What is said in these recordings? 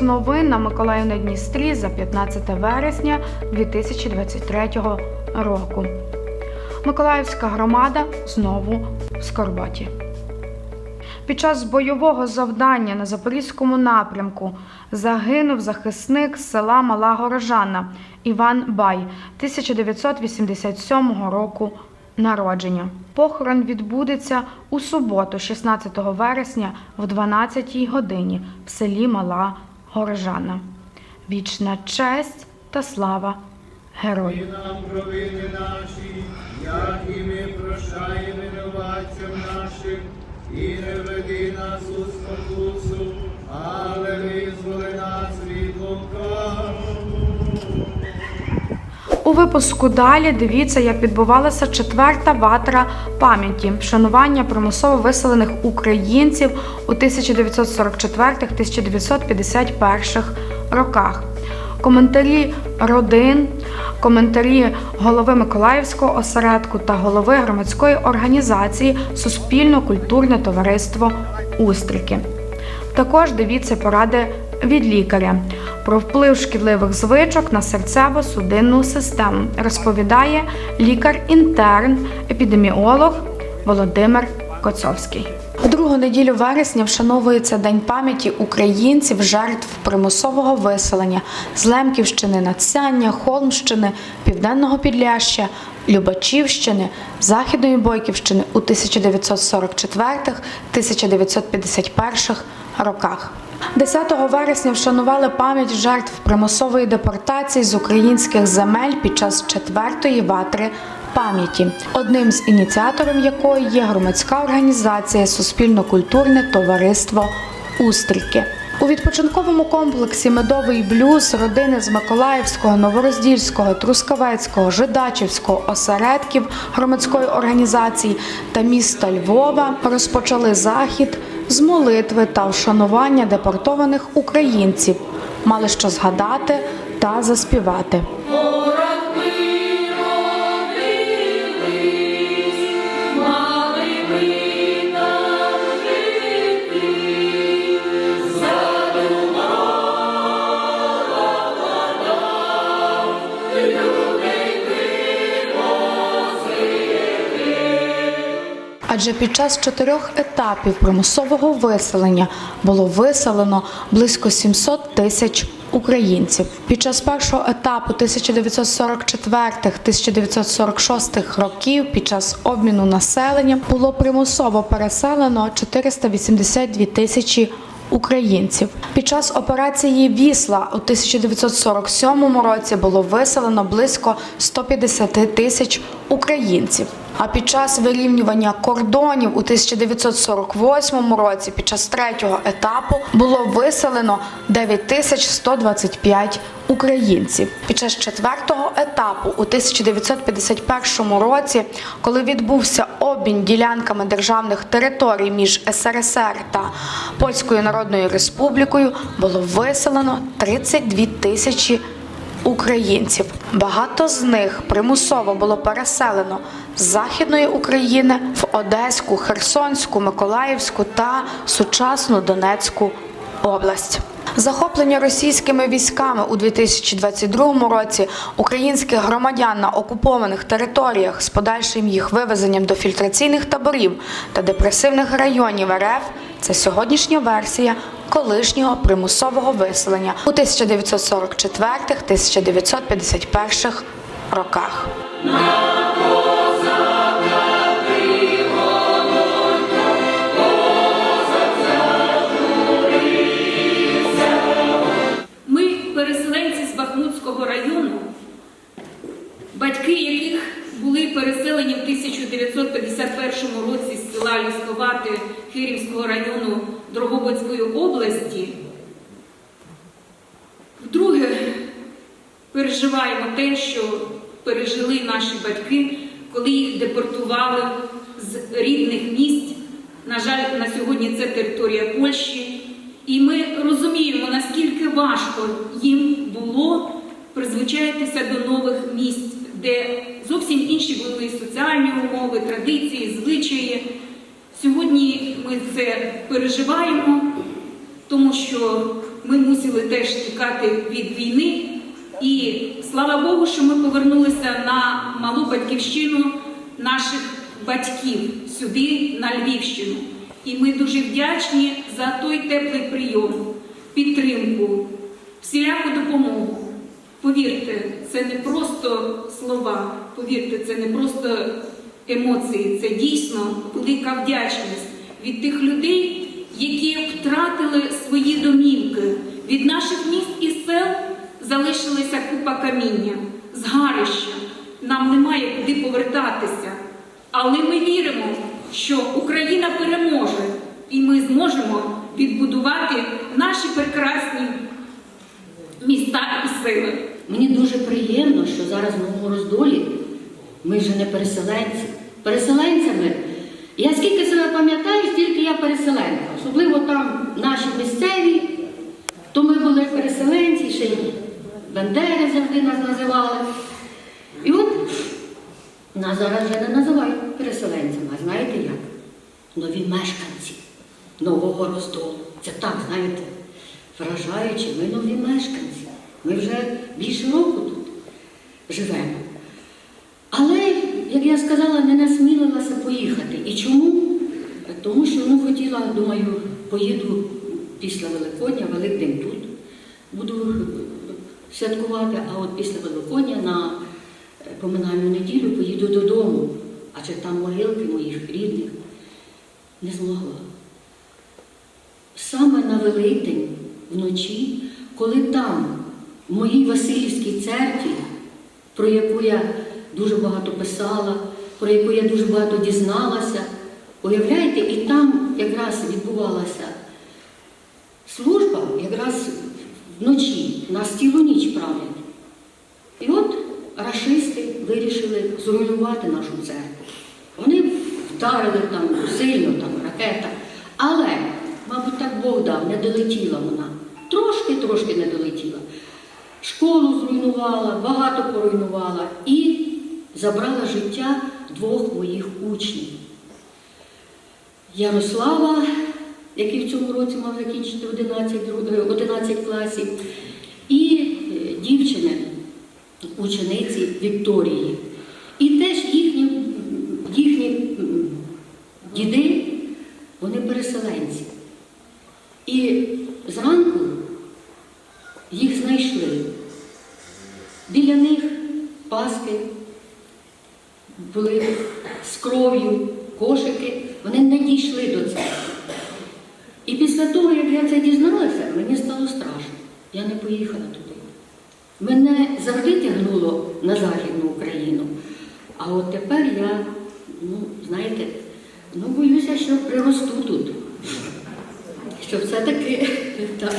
Випуск новин на Миколаїв на Дністрі за 15 вересня 2023 року. Миколаївська громада знову в Скорботі. Під час бойового завдання на Запорізькому напрямку загинув захисник села Мала Горожана Іван Бай 1987 року народження. Похорон відбудеться у суботу, 16 вересня, в 12 годині в селі Мала Горожана. Вічна честь та слава герою! Нам провини наші, як і ми прощаємо винуватцям нашим, і не веди нас у спокусу, випуску далі дивіться, як відбувалася четверта ватра пам'яті вшанування примусово виселених українців у 1944-1951 роках. Коментарі родин, коментарі голови Миколаївського осередку та голови громадської організації Суспільно-культурне товариство Устрики. Також дивіться поради від лікаря про вплив шкідливих звичок на серцево-судинну систему, розповідає лікар-інтерн, епідеміолог Володимир Коцовський. Другу неділю вересня вшановується День пам'яті українців жертв примусового виселення з Лемківщини, Надсяння, Холмщини, Південного Підляща, Любачівщини, Західної Бойківщини у 1944-1951 роках. 10 вересня вшанували пам'ять жертв примусової депортації з українських земель під час четвертої ватри пам'яті, одним з ініціаторів якої є громадська організація Суспільно-культурне товариство Устріки. У відпочинковому комплексі Медовий блюз родини з Миколаївського, Новороздільського, Трускавецького, Жидачівського осередків громадської організації та міста Львова розпочали захід з молитви та вшанування депортованих українців. Мали що згадати та заспівати. Адже під час чотирьох етапів примусового виселення було виселено близько 700 тисяч українців. Під час першого етапу 1944-1946 років, під час обміну населення, було примусово переселено 482 тисячі українців. Під час операції Вісла у 1947 році було виселено близько 150 тисяч українців. А під час вирівнювання кордонів у 1948 році, під час третього етапу, було виселено 9125 українців. Під час четвертого етапу у 1951 році, коли відбувся обмін ділянками державних територій між СРСР та Польською Народною Республікою, було виселено 32 тисячі українців. Багато з них примусово було переселено з Західної України в Одеську, Херсонську, Миколаївську та сучасну Донецьку область. Захоплення російськими військами у 2022 році українських громадян на окупованих територіях з подальшим їх вивезенням до фільтраційних таборів та депресивних районів РФ це сьогоднішня версія колишнього примусового виселення у 1944-1951 роках. Ми, переселенці з Бахмутського району, батьки яких були переселені в 1951 році з села Лісковати Кирівського району Дрогобицької області, вдруге переживаємо те, що пережили наші батьки, коли їх депортували з рідних місць. На жаль, на сьогодні це територія Польщі. І ми розуміємо, наскільки важко їм було призвичаїтися до нових місць, де зовсім інші були соціальні умови, традиції, звичаї. Сьогодні ми це переживаємо, тому що ми мусили теж тікати від війни. І слава Богу, що ми повернулися на малу батьківщину наших батьків сюди, на Львівщину. І ми дуже вдячні за той теплий прийом, підтримку, всіляку допомогу. Повірте, це не просто слова, повірте, це не просто емоції, це дійсно велика вдячність від тих людей, які втратили свої домівки. Від наших міст і сел залишилася купа каміння, згарища. Нам немає куди повертатися. Але ми віримо, що Україна переможе, і ми зможемо відбудувати наші прекрасні міста і сили. Мені дуже приємно, що зараз в Новому роздолі ми вже не переселенці. Переселенцями, я скільки себе пам'ятаю, стільки я переселенка. Особливо там наші місцеві, то ми були переселенці, ще й Бендери завжди нас називали. І от нас зараз вже не називають переселенцями, а знаєте як? Нові мешканці нового роздолу. Це так, знаєте, вражаючи, ми нові мешканці. Ми вже більше року тут живемо. Але, як я сказала, не насмілилася поїхати. І чому? Тому що ну, хотіла, думаю, поїду після Великодня, Великдень тут. Буду святкувати, а от після Великодня на е, поминальну неділю поїду додому, адже там могилки моїх рідних не змогла. Саме на Великдень вночі, коли там, в моїй Васильівській церкві, про яку я дуже багато писала, про яку я дуже багато дізналася, уявляєте, і там якраз відбувалася служба, якраз вночі, нас цілу ніч правлять. І от рашисти вирішили зруйнувати нашу церкву. Вони вдарили там сильно, там ракета. Але, мабуть, так Бог дав, не долетіла вона. Трошки-трошки не долетіла. Школу зруйнувала, багато поруйнувала і забрала життя двох моїх учнів. Ярослава, який в цьому році мав закінчити 11, е, 11 класів, і е, дівчини, учениці Вікторії. І теж їхні, їхні м, діди, вони переселенці. І зранку їх знайшли. Біля них паски були з кров'ю, кошики, вони не дійшли до церкви. І після того, як я це дізналася, мені стало страшно. Я не поїхала туди. Мене завжди тягнуло на Західну Україну. А от тепер я, ну, знаєте, ну, боюся, що приросту тут. Що все-таки так.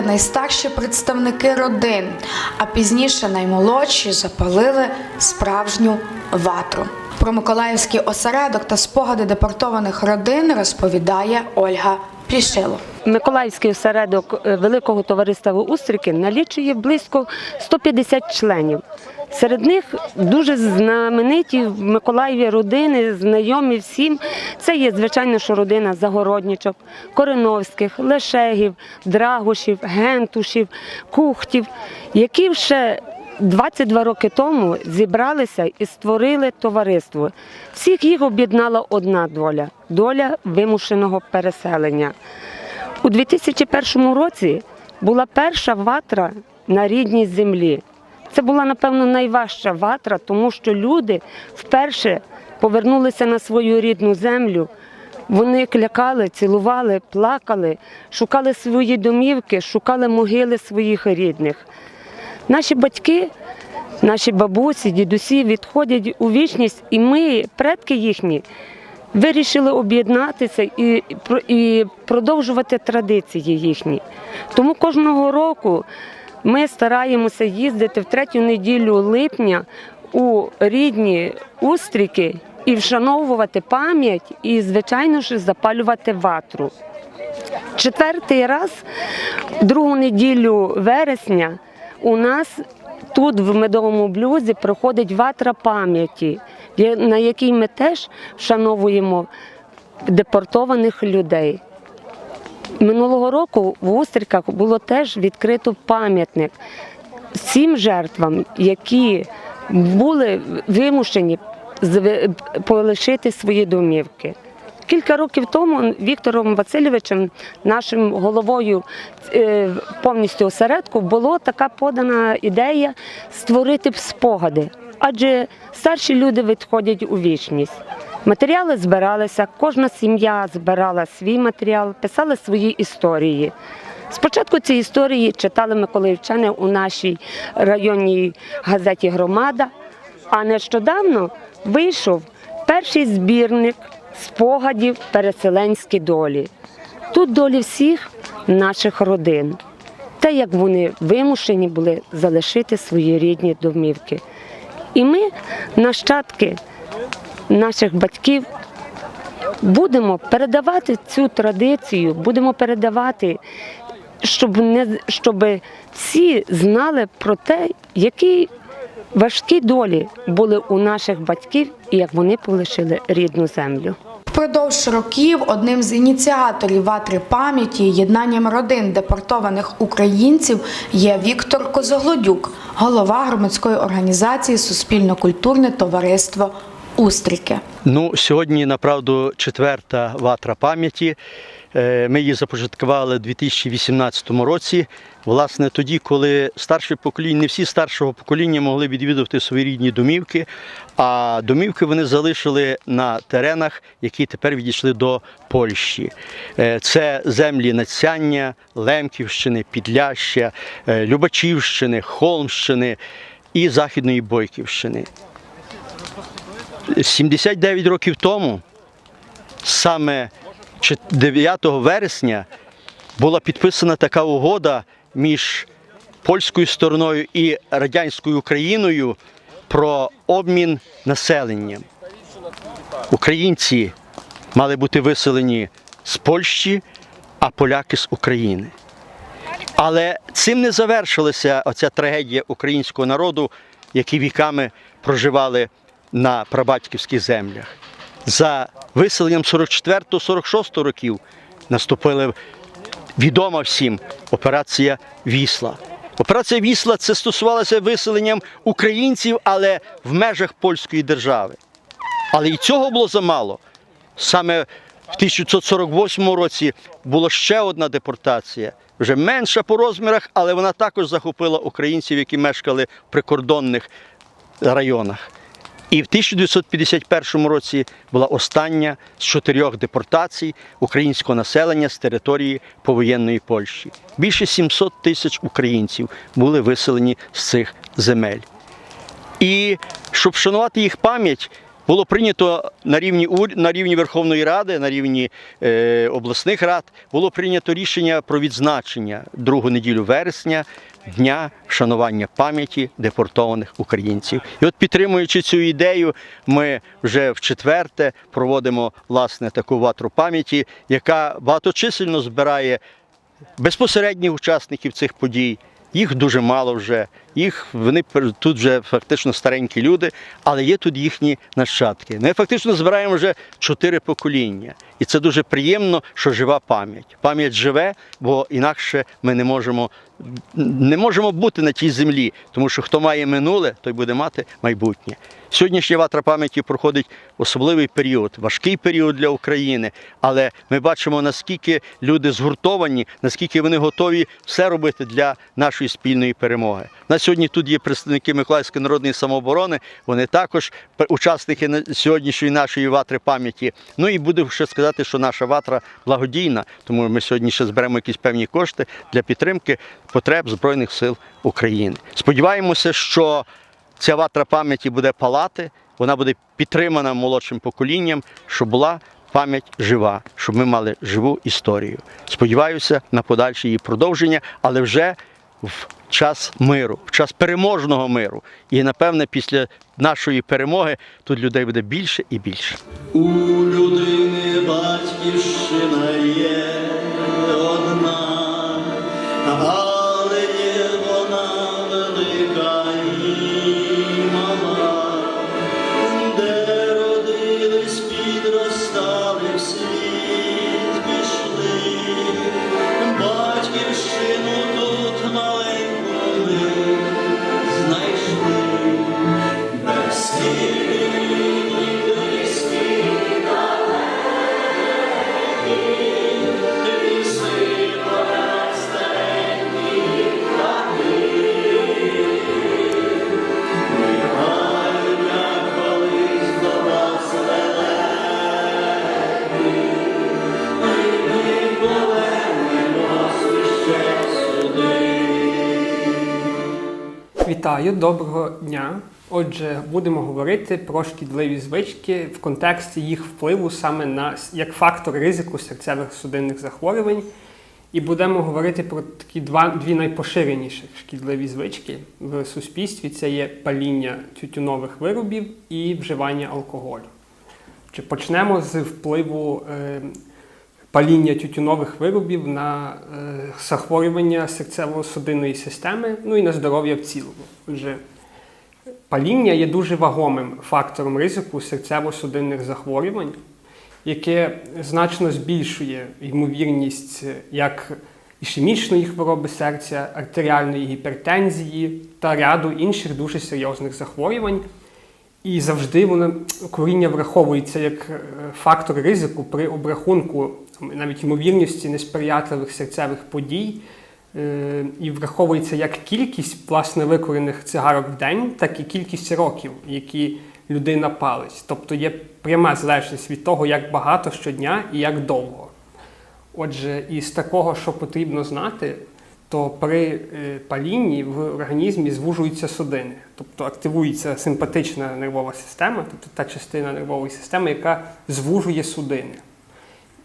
Трембіти найстарші представники родин, а пізніше наймолодші запалили справжню ватру. Про Миколаївський осередок та спогади депортованих родин розповідає Ольга Плішило. Миколаївський осередок е, Великого товариства Устрики налічує близько 150 членів. Серед них дуже знамениті в Миколаєві родини, знайомі всім. Це є, звичайно, що родина Загороднічок, Кореновських, Лешегів, Драгушів, Гентушів, Кухтів, які ще 22 роки тому зібралися і створили товариство. Всіх їх об'єднала одна доля доля вимушеного переселення. У 2001 році була перша ватра на рідній землі. Це була, напевно, найважча ватра, тому що люди вперше повернулися на свою рідну землю. Вони клякали, цілували, плакали, шукали свої домівки, шукали могили своїх рідних. Наші батьки, наші бабусі, дідусі відходять у вічність, і ми, предки їхні, вирішили об'єднатися і, і продовжувати традиції їхні. Тому кожного року ми стараємося їздити в третю неділю липня у рідні устріки і вшановувати пам'ять, і, звичайно ж, запалювати ватру. Четвертий раз, другу неділю вересня, у нас тут, в медовому блюзі, проходить ватра пам'яті, на якій ми теж вшановуємо депортованих людей. Минулого року в Устриках було теж відкрито пам'ятник всім жертвам, які були вимушені полишити свої домівки. Кілька років тому Віктором Васильовичем, нашим головою е, повністю осередку, була така подана ідея створити спогади, адже старші люди відходять у вічність. Матеріали збиралися, кожна сім'я збирала свій матеріал, писали свої історії. Спочатку ці історії читали миколаївчани у нашій районній газеті Громада, а нещодавно вийшов перший збірник спогадів переселенські долі. Тут долі всіх наших родин. Те, як вони вимушені були залишити свої рідні домівки. І ми, нащадки наших батьків, будемо передавати цю традицію, будемо передавати, щоб не щоб всі знали про те, які важкі долі були у наших батьків і як вони полишили рідну землю. Впродовж років одним з ініціаторів ватри пам'яті єднанням родин депортованих українців є Віктор Козоглодюк, голова громадської організації Суспільно-культурне товариство Устріки. Ну, сьогодні, направду, четверта ватра пам'яті. Е, Ми її започаткували у 2018 році. Власне, тоді, коли старше покоління, не всі старшого покоління могли відвідувати свої рідні домівки, а домівки вони залишили на теренах, які тепер відійшли до Польщі. Е, Це землі Нацяння, Лемківщини, Підляща, е, Любачівщини, Холмщини і Західної Бойківщини. 79 років тому, саме 9 вересня, була підписана така угода між польською стороною і радянською Україною про обмін населенням. Українці мали бути виселені з Польщі, а поляки з України. Але цим не завершилася оця трагедія українського народу, які віками проживали на прабатьківських землях. За виселенням 44-46 років наступила відома всім операція Вісла. Операція Вісла це стосувалася виселенням українців, але в межах польської держави. Але і цього було замало. Саме в 1948 році була ще одна депортація, вже менша по розмірах, але вона також захопила українців, які мешкали в прикордонних районах. І в 1951 році була остання з чотирьох депортацій українського населення з території повоєнної Польщі. Більше 700 тисяч українців були виселені з цих земель. І щоб вшанувати їх пам'ять, було прийнято на рівні на рівні Верховної Ради, на рівні е, обласних рад, було прийнято рішення про відзначення другу неділю вересня дня вшанування пам'яті депортованих українців. І от підтримуючи цю ідею, ми вже в четверте проводимо власне таку ватру пам'яті, яка багаточисельно збирає безпосередніх учасників цих подій. Їх дуже мало вже. Їх вони тут вже фактично старенькі люди, але є тут їхні нащадки. Ми фактично збираємо вже чотири покоління, і це дуже приємно, що жива пам'ять. Пам'ять живе, бо інакше ми не можемо, не можемо бути на тій землі, тому що хто має минуле, той буде мати майбутнє. Сьогоднішня ватра пам'яті проходить особливий період, важкий період для України, але ми бачимо, наскільки люди згуртовані, наскільки вони готові все робити для нашої спільної перемоги. Сьогодні тут є представники Миколаївської народної самооборони. Вони також учасники сьогоднішньої нашої ватри пам'яті. Ну і буду ще сказати, що наша ватра благодійна, тому ми сьогодні ще зберемо якісь певні кошти для підтримки потреб Збройних сил України. Сподіваємося, що ця ватра пам'яті буде палати, вона буде підтримана молодшим поколінням, щоб була пам'ять жива, щоб ми мали живу історію. Сподіваюся на подальше її продовження, але вже в час миру, в час переможного миру. І напевне, після нашої перемоги тут людей буде більше і більше. У людини батьківщина є Вітаю, доброго дня. Отже, будемо говорити про шкідливі звички в контексті їх впливу саме на як фактор ризику серцевих судинних захворювань. І будемо говорити про такі два, дві найпоширеніші шкідливі звички в суспільстві: це є паління тютюнових виробів і вживання алкоголю. Чи почнемо з впливу е, паління тютюнових виробів на е, захворювання серцево-судинної системи, ну і на здоров'я в цілому. Отже, паління є дуже вагомим фактором ризику серцево-судинних захворювань, яке значно збільшує ймовірність е, як ішемічної хвороби серця, артеріальної гіпертензії та ряду інших дуже серйозних захворювань. І завжди воно коріння враховується як е, фактор ризику при обрахунку навіть ймовірності несприятливих серцевих подій. Е, І враховується як кількість власне викорених цигарок в день, так і кількість років, які людина палить. Тобто є пряма залежність від того, як багато щодня і як довго. Отже, із такого, що потрібно знати, то при е, палінні в організмі звужуються судини, тобто активується симпатична нервова система, тобто та частина нервової системи, яка звужує судини.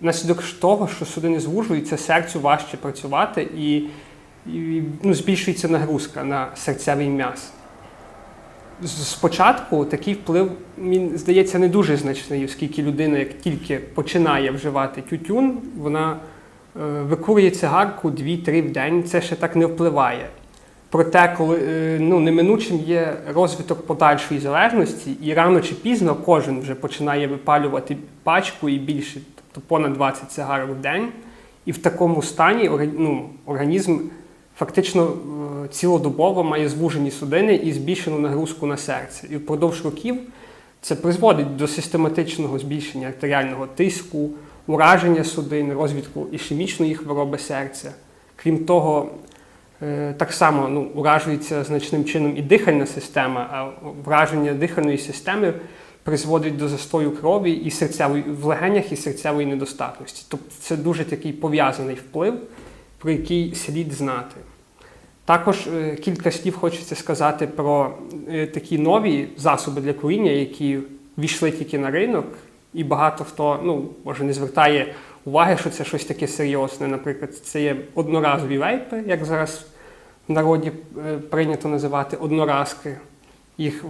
Внаслідок ж того, що судини звужуються, серцю важче працювати і, і ну, збільшується нагрузка на серцевий м'яз. Спочатку такий вплив, він здається, не дуже значний, оскільки людина, як тільки починає вживати тютюн, вона е, викурює цигарку 2-3 в день, це ще так не впливає. Проте, коли е, ну, неминучим є розвиток подальшої залежності, і рано чи пізно кожен вже починає випалювати пачку і більше, тобто понад 20 цигарок в день. І в такому стані ну, організм фактично е, цілодобово має звужені судини і збільшену нагрузку на серце. І впродовж років це призводить до систематичного збільшення артеріального тиску, ураження судин, розвитку ішемічної хвороби серця. Крім того, е, так само ну, уражується значним чином і дихальна система, а враження дихальної системи призводить до застою крові і серцевої в легенях і серцевої недостатності. Тобто це дуже такий пов'язаний вплив, про який слід знати. Також е, кілька слів хочеться сказати про е, такі нові засоби для куріння, які війшли тільки на ринок, і багато хто ну, може не звертає уваги, що це щось таке серйозне. Наприклад, це є одноразові вейпи, як зараз в народі е, прийнято називати одноразки. Їх,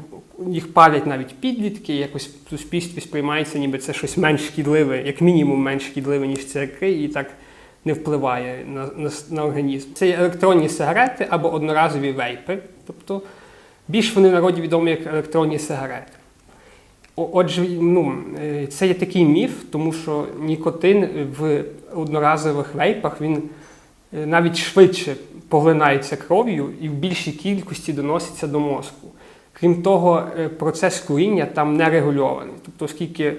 їх палять навіть підлітки, якось в суспільстві сприймається, ніби це щось менш шкідливе, як мінімум менш шкідливе, ніж цигарки, і так не впливає на, на, на організм. Це електронні сигарети або одноразові вейпи, тобто більш вони в народі відомі як електронні сигарети. Отже, ну, е, це є такий міф, тому що нікотин в одноразових вейпах він е, навіть швидше поглинається кров'ю і в більшій кількості доноситься до мозку. Крім того, е, процес куріння там не регульований. Тобто, оскільки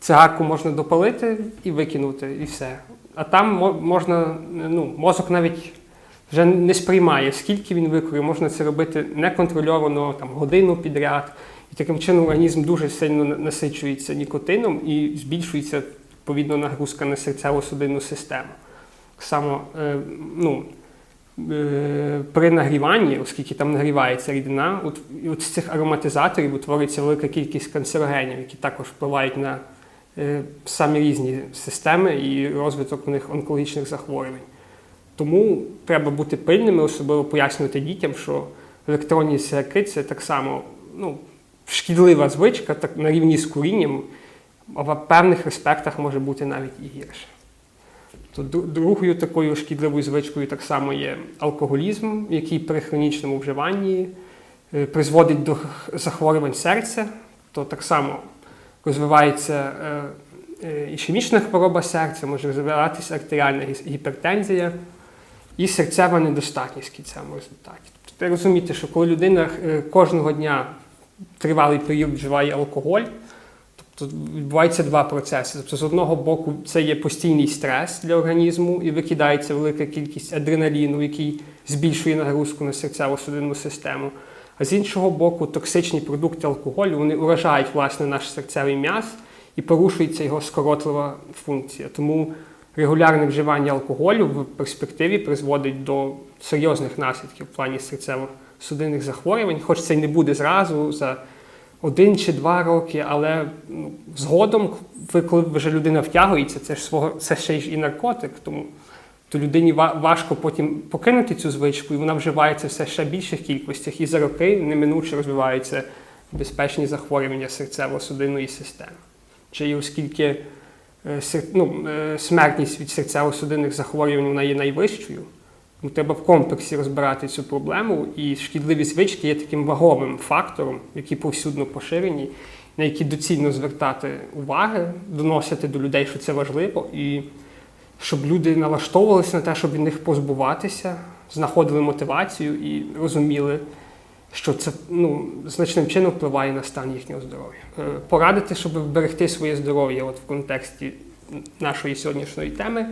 цигарку можна допалити і викинути, і все. А там можна, ну, мозок навіть вже не сприймає, скільки він викурює, можна це робити неконтрольовано, там, годину підряд. І таким чином організм дуже сильно насичується нікотином і збільшується відповідно нагрузка на серцево-судинну систему. Так само, е, ну, е, при нагріванні, оскільки там нагрівається рідина, от, от з цих ароматизаторів утворюється велика кількість канцерогенів, які також впливають на е, самі різні системи і розвиток у них онкологічних захворювань. Тому треба бути пильними, особливо пояснювати дітям, що електронні сигарети це так само ну, шкідлива звичка, так на рівні з курінням, а в певних респектах може бути навіть і гірше. То другою такою шкідливою звичкою так само є алкоголізм, який при хронічному вживанні е, призводить до захворювань серця, то так само розвивається е, е, ішемічна хвороба серця, може розвиватися артеріальна гіпертензія і серцева недостатність в кінцевому результаті. Тобто треба розуміти, що коли людина кожного дня тривалий період вживає алкоголь, Тобто відбуваються два процеси. Тобто, з одного боку, це є постійний стрес для організму і викидається велика кількість адреналіну, який збільшує нагрузку на серцево-судинну систему. А з іншого боку, токсичні продукти алкоголю вони уражають власне наш серцевий м'яз і порушується його скоротлива функція. Тому регулярне вживання алкоголю в перспективі призводить до серйозних наслідків в плані серцево-судинних захворювань, хоч це й не буде зразу за один чи два роки, але ну, згодом, коли вже людина втягується, це ж свого це ще й і наркотик, тому то людині важко потім покинути цю звичку, і вона вживається все ще більших кількостях, і за роки неминуче розвиваються безпечні захворювання серцево-судинної системи. Чи оскільки е, ну, е, смертність від серцево-судинних захворювань вона є найвищою, Ну, треба в комплексі розбирати цю проблему, і шкідливі звички є таким ваговим фактором, які повсюдно поширені, на які доцільно звертати уваги, доносити до людей, що це важливо, і щоб люди налаштовувалися на те, щоб від них позбуватися, знаходили мотивацію і розуміли, що це ну, значним чином впливає на стан їхнього здоров'я. Е, Порадити, щоб вберегти своє здоров'я от в контексті нашої сьогоднішньої теми,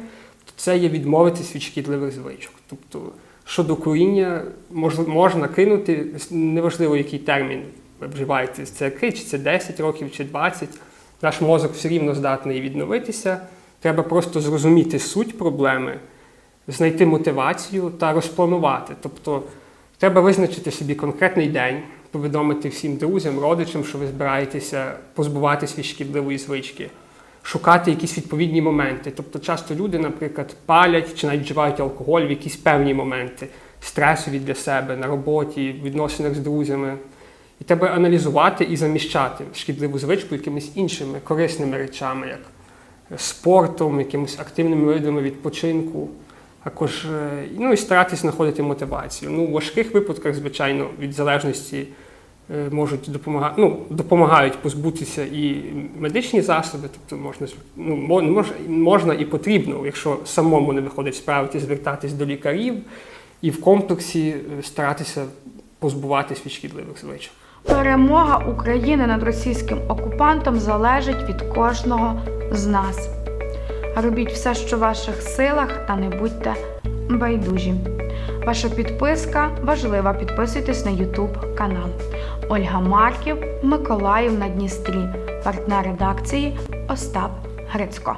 це є відмовитись від шкідливих звичок. Тобто щодо куріння мож- можна кинути, неважливо який термін ви вживаєте, це чи це 10 років, чи 20, наш мозок все рівно здатний відновитися. Треба просто зрозуміти суть проблеми, знайти мотивацію та розпланувати. Тобто треба визначити собі конкретний день, повідомити всім друзям, родичам, що ви збираєтеся позбуватися від шкідливої звички, шукати якісь відповідні моменти. Тобто часто люди, наприклад, палять чи навіть вживають алкоголь в якісь певні моменти, стресові для себе на роботі, в відносинах з друзями. І треба аналізувати і заміщати шкідливу звичку якимись іншими корисними речами, як спортом, якимись активними видами відпочинку. Також е, ну, і старатись знаходити мотивацію. Ну, у важких випадках, звичайно, від залежності можуть допомагати, ну, допомагають позбутися і медичні засоби, тобто можна, ну, мо- мож, можна і потрібно, якщо самому не виходить справити, звертатись до лікарів і в комплексі е, старатися позбуватись від шкідливих звичок. Перемога України над російським окупантом залежить від кожного з нас. Робіть все, що в ваших силах, та не будьте байдужі. Ваша підписка важлива. Підписуйтесь на YouTube канал. Ольга Марків, Миколаїв на Дністрі, партнер редакції Остап Грицько.